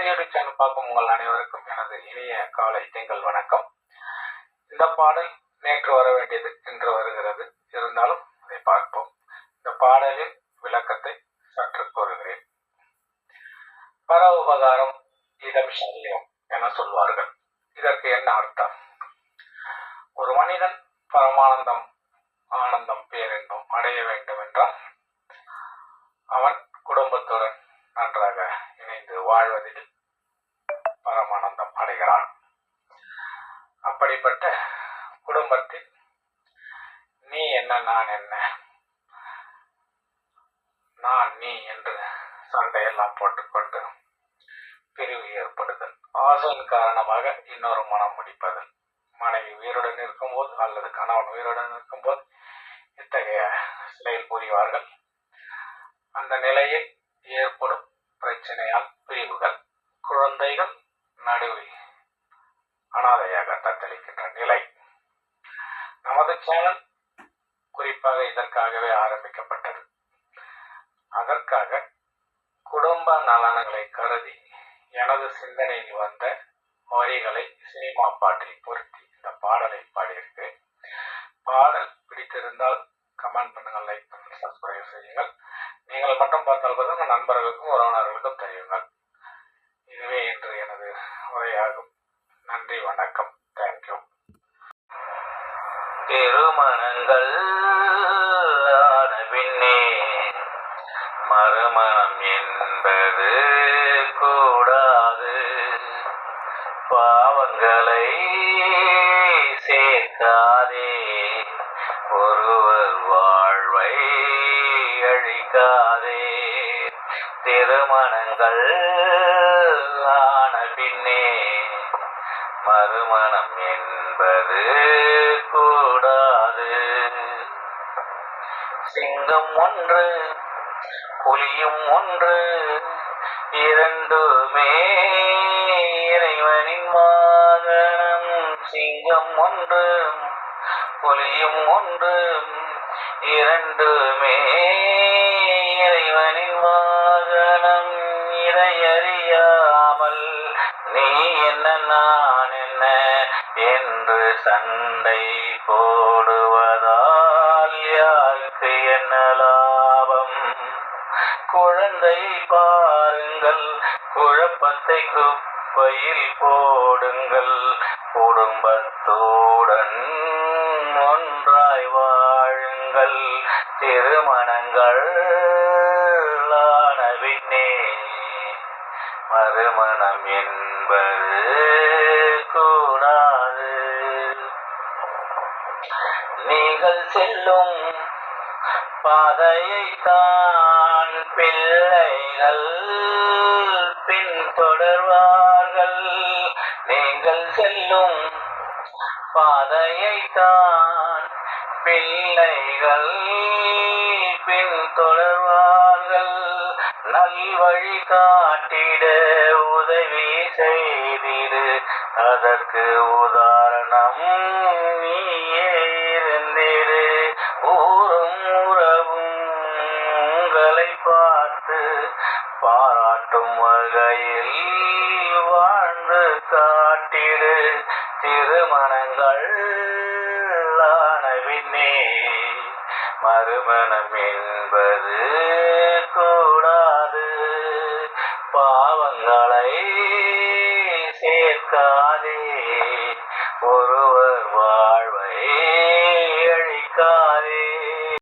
எனது சேனல் பார்க்கும் உங்கள் அனைவருக்கும் எனது இனிய காலை திங்கள் வணக்கம். இந்த பாடல் நேற்று வர வேண்டியது இன்று வருகிறது. இருந்தாலும் அதை பார்ப்போம். இந்த பாடலின் விளக்கத்தை சற்று கூறுகிறேன். பரோபகாரம் இதம் சல்யம் என சொல்வார்கள். இதற்கு என்ன அர்த்தம்? ஒரு மனிதன் பரமானந்தம் ஆனந்தம் குடும்பத்தில் நீ என்ன நான் என்ன? நான் நீ என்று சண்டையெல்லாம் போட்டுக்கொண்டு பிரிவு ஏற்படுதல். ஆசையின் காரணமாக இன்னொரு மனம் முடிப்பதல் மனைவி உயிருடன் இருக்கும்போது அல்லது கணவன் உயிருடன் இருக்கும்போது இத்தகைய செயல் புரிவார்கள். அந்த நிலையில் ஏற்படும் பிரச்சனையால் பிரிவுகள் குழந்தைகள் நடுவில் அனாதையாக தத்தளிக்கின்ற நமது சேனல் குறிப்பாக இதற்காகவே ஆரம்பிக்கப்பட்டது. அதற்காக குடும்ப நலன்களை கருதி எனது சிந்தனையில் வந்த வரிகளை சினிமா பாட்டில் பொருத்தி இந்த பாடலை பாடியிருக்கு பாடல் பிடித்திருந்தால் கமெண்ட் பண்ணுங்கள் லைக் பண்ணுங்கள் சப்ஸ்கிரைப் செய்யுங்கள். நீங்கள் மட்டும் பார்த்தால் போதும் உங்கள் நண்பர்களுக்கும் உறவினர்களுக்கும் தெரியுங்கள். இதுவே இன்று எனது உரையாகும். நன்றி வணக்கம். மனங்கள் ஆன பின்னே மறுமணம் என்பது கூடாது. பாவங்களை சேர்க்காதே ஒருவர் வாழ்வை அழிக்காதே. திருமணங்கள் ஆன பின்னே மறுமணம் என்பது சிங்கம் ஒன்று புலியும் ஒன்று இரண்டுமே இறைவனின் வாகனம் சிங்கம் ஒன்று புலியும் ஒன்று இரண்டுமே இறைவனின் வாகனம். இறையறியாமல் நீ என்ன நான் என்ன என்று சண்டை போடுவதால் என்ன லாபம். குழந்தை பாருங்கள் குழப்பத்தை குப்பையில் போடுங்கள். குடும்பத்துடன் ஒன்றாய் வாழுங்கள். திருமணங்கள் ஆன மறுமணம் என்பது கூடாது. நீங்கள் செல்லும் பாதையை தான் பிள்ளைகள் பின்தொடர்வார்கள். நீங்கள் செல்லும் பாதையை தான் பிள்ளைகள் பின்தொடர்வார்கள். நல்வழி காட்டிட உதவி செய்திடு. அதற்கு உதாரணம் நீயே. திருமணங்கள் ஆனவின்னே மறுமணம் என்பது கூடாது. பாவங்களை சேர்க்காதே. ஒருவர் வாழ்